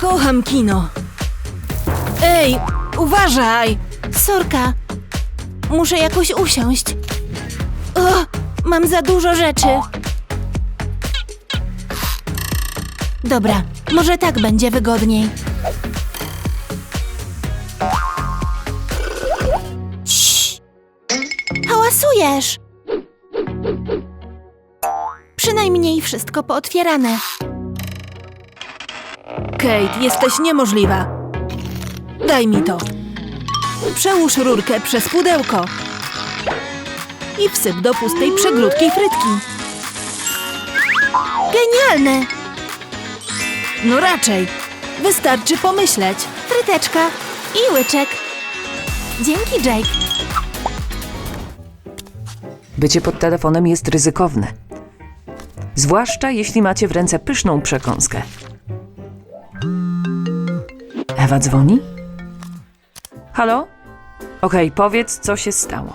Kocham kino. Ej, uważaj! Sorka, muszę jakoś usiąść. O, mam za dużo rzeczy. Dobra, może tak będzie wygodniej. Hałasujesz! Przynajmniej wszystko pootwierane. Kate, jesteś niemożliwa. Daj mi to. Przełóż rurkę przez pudełko. I wsyp do pustej przegródkiej frytki. Genialne! No raczej. Wystarczy pomyśleć. Fryteczka i łyczek. Dzięki, Jake. Bycie pod telefonem jest ryzykowne. Zwłaszcza jeśli macie w ręce pyszną przekąskę. Ewa dzwoni? Halo? Okej, powiedz, co się stało.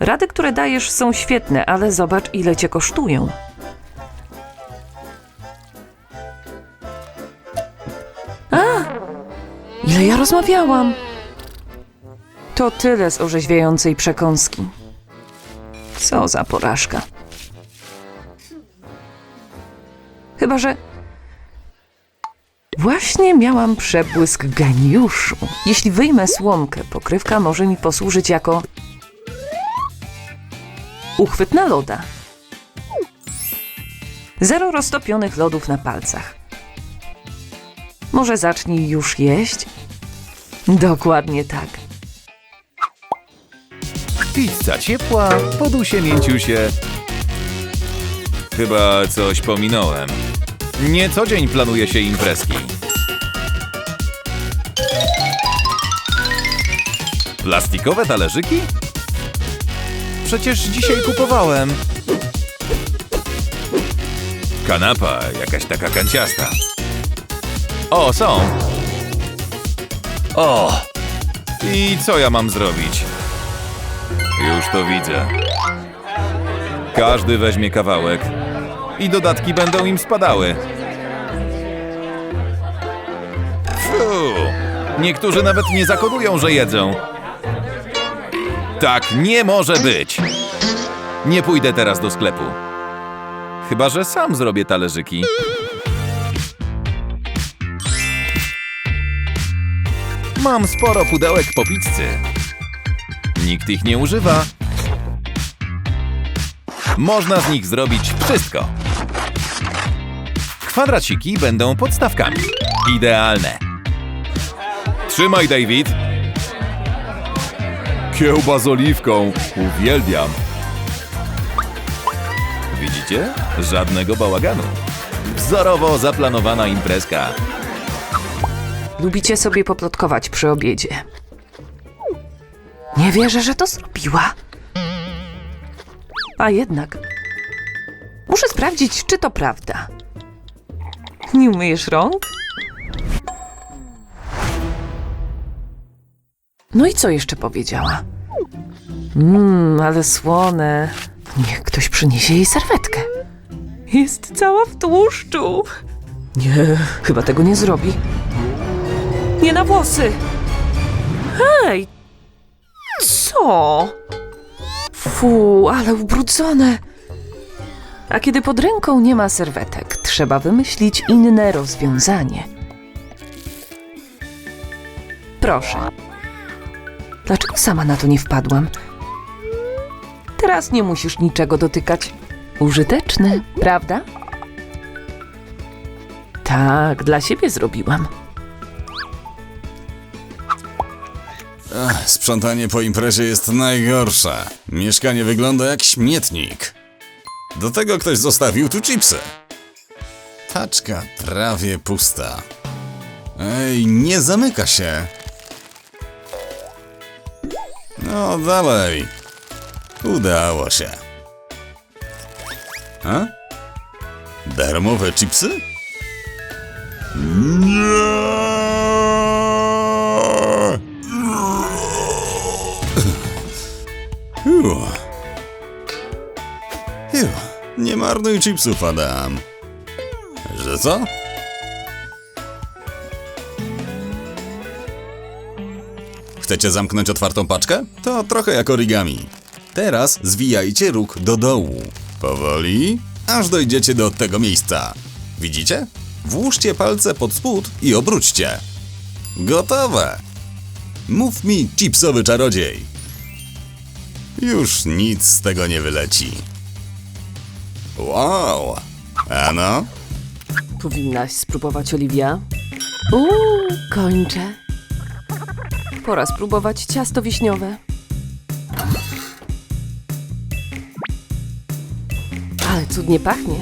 Rady, które dajesz, są świetne, ale zobacz, ile cię kosztują. A! Ile ja rozmawiałam? To tyle z orzeźwiającej przekąski. Co za porażka. Chyba, że. Właśnie miałam przebłysk geniuszu. Jeśli wyjmę słomkę, pokrywka może mi posłużyć jako. uchwyt na loda. Zero roztopionych lodów na palcach. Może zacznij już jeść? Dokładnie tak. Pizza ciepła, podusie mięciusie. Chyba coś pominąłem. Nie co dzień planuje się imprezki. Plastikowe talerzyki? Przecież dzisiaj kupowałem. Kanapa, jakaś taka kanciasta. O, są. O! I co ja mam zrobić? Już to widzę. Każdy weźmie kawałek i dodatki będą im spadały. Fu! Niektórzy nawet nie zakodują, że jedzą. Tak nie może być. Nie pójdę teraz do sklepu. Chyba, że sam zrobię talerzyki. Mam sporo pudełek po pizzy. Nikt ich nie używa. Można z nich zrobić wszystko. Kwadraciki będą podstawkami. Idealne. Trzymaj, David. Kiełba z oliwką. Uwielbiam. Widzicie? Żadnego bałaganu. Wzorowo zaplanowana imprezka. Lubicie sobie poplotkować przy obiedzie. Nie wierzę, że to zrobiła. A jednak. Muszę sprawdzić, czy to prawda. Nie umyjesz rąk? No i co jeszcze powiedziała? Mmm, ale słone. Niech ktoś przyniesie jej serwetkę. Jest cała w tłuszczu. Nie, chyba tego nie zrobi. Nie na włosy! Hej! Co? Fu, ale ubrudzone. A kiedy pod ręką nie ma serwetek, trzeba wymyślić inne rozwiązanie. Proszę. Dlaczego sama na to nie wpadłam? Teraz nie musisz niczego dotykać. Użyteczne, prawda? Tak, dla siebie zrobiłam. Ach, sprzątanie po imprezie jest najgorsze. Mieszkanie wygląda jak śmietnik. Do tego ktoś zostawił tu chipsy. Taczka prawie pusta. Ej, nie zamyka się. No dalej. Udało się. A? Darmowe chipsy? Nie! Marnuj chipsów, Adam. Że co? Chcecie zamknąć otwartą paczkę? To trochę jak origami. Teraz zwijajcie róg do dołu. Powoli, aż dojdziecie do tego miejsca. Widzicie? Włóżcie palce pod spód i obróćcie. Gotowe! Mów mi, chipsowy czarodziej. Już nic z tego nie wyleci. Wow! Ano? Powinnaś spróbować, Oliwia. Uuu, kończę. Pora spróbować ciasto wiśniowe. Ale cudnie pachnie.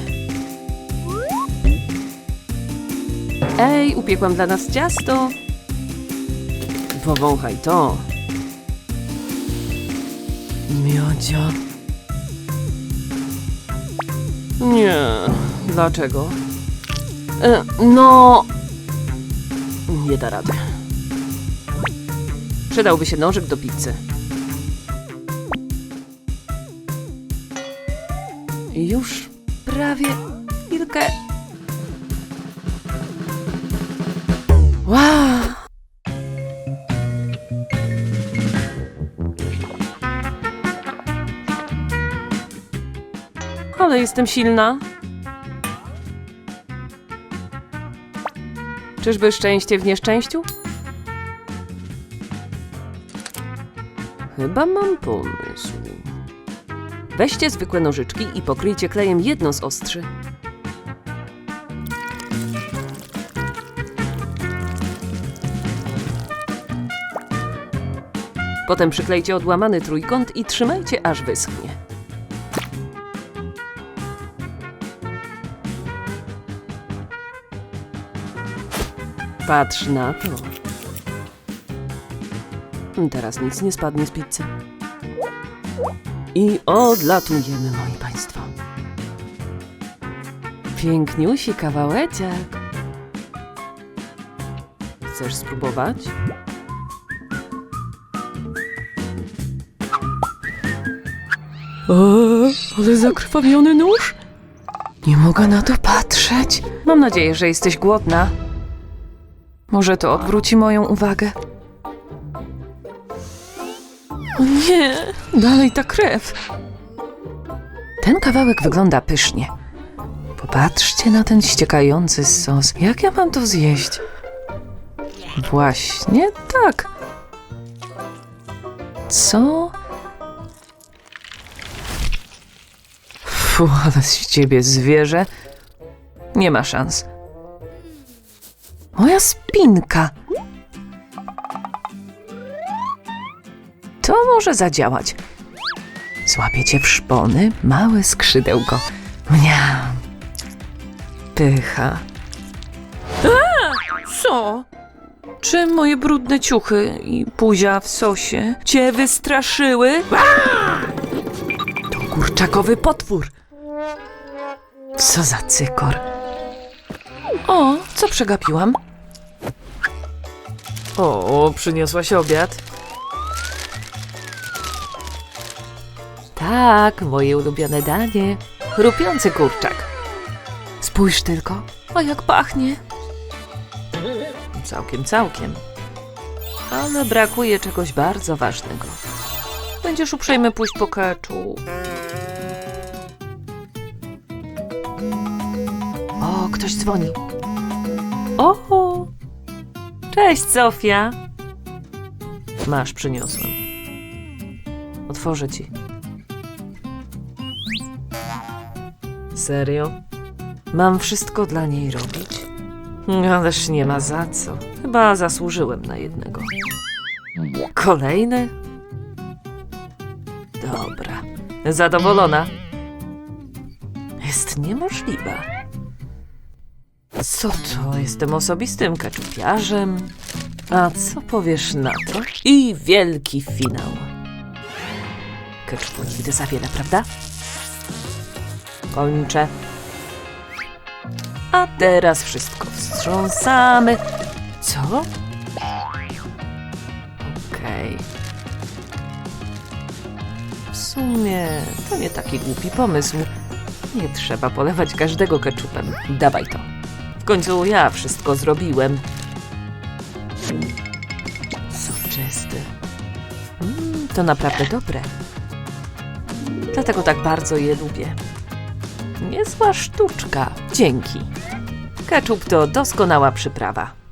Ej, upiekłam dla nas ciasto. Powąchaj to. Miodzio. Nie, dlaczego? E, No. Nie da rady. Przydałby się nożyk do pizzy. Już prawie chwilkę. Wow! Ale jestem silna. Czyżby szczęście w nieszczęściu? Chyba mam pomysł. Weźcie zwykłe nożyczki i pokryjcie klejem jedno z ostrzy. Potem przyklejcie odłamany trójkąt i trzymajcie aż wyschnie. Patrz na to. Teraz nic nie spadnie z pizzy. I odlatujemy, moi państwo. Piękniusi kawałeczek. Chcesz spróbować? O, ale zakrwawiony nóż? Nie mogę na to patrzeć. Mam nadzieję, że jesteś głodna. Może to odwróci moją uwagę. Nie, dalej ta krew. Ten kawałek wygląda pysznie. Popatrzcie na ten ściekający sos. Jak ja mam to zjeść? Właśnie tak. Co? Fu, ale z ciebie zwierzę. Nie ma szans. Moja spinka. To może zadziałać. Złapię cię w szpony, małe skrzydełko. Mniam. Pycha. A! Co? Czy moje brudne ciuchy i buzia w sosie cię wystraszyły? To kurczakowy potwór. Co za cykor. O, co przegapiłam? O, przyniosłaś obiad. Tak, moje ulubione danie. Chrupiący kurczak. Spójrz tylko, o jak pachnie. Całkiem, całkiem. Ale brakuje czegoś bardzo ważnego. Będziesz uprzejmy pójść po keczup. O, ktoś dzwoni. O! Cześć, Sofia. Masz, przyniosłem. Otworzę ci. Serio? Mam wszystko dla niej robić? Ależ nie ma za co. Chyba zasłużyłem na jednego. Kolejny? Dobra. Zadowolona? Jest niemożliwa. Co to? Jestem osobistym kaczupiarzem. A co powiesz na to? I wielki finał. Keczupu nigdy za wiele, prawda? Kończę. A teraz wszystko wstrząsamy. Co? Okej. W sumie to nie taki głupi pomysł. Nie trzeba polewać każdego keczupem. Dawaj to. W końcu ja wszystko zrobiłem. Soczysty. To naprawdę dobre. Dlatego tak bardzo je lubię. Niezła sztuczka. Dzięki. Ketchup to doskonała przyprawa.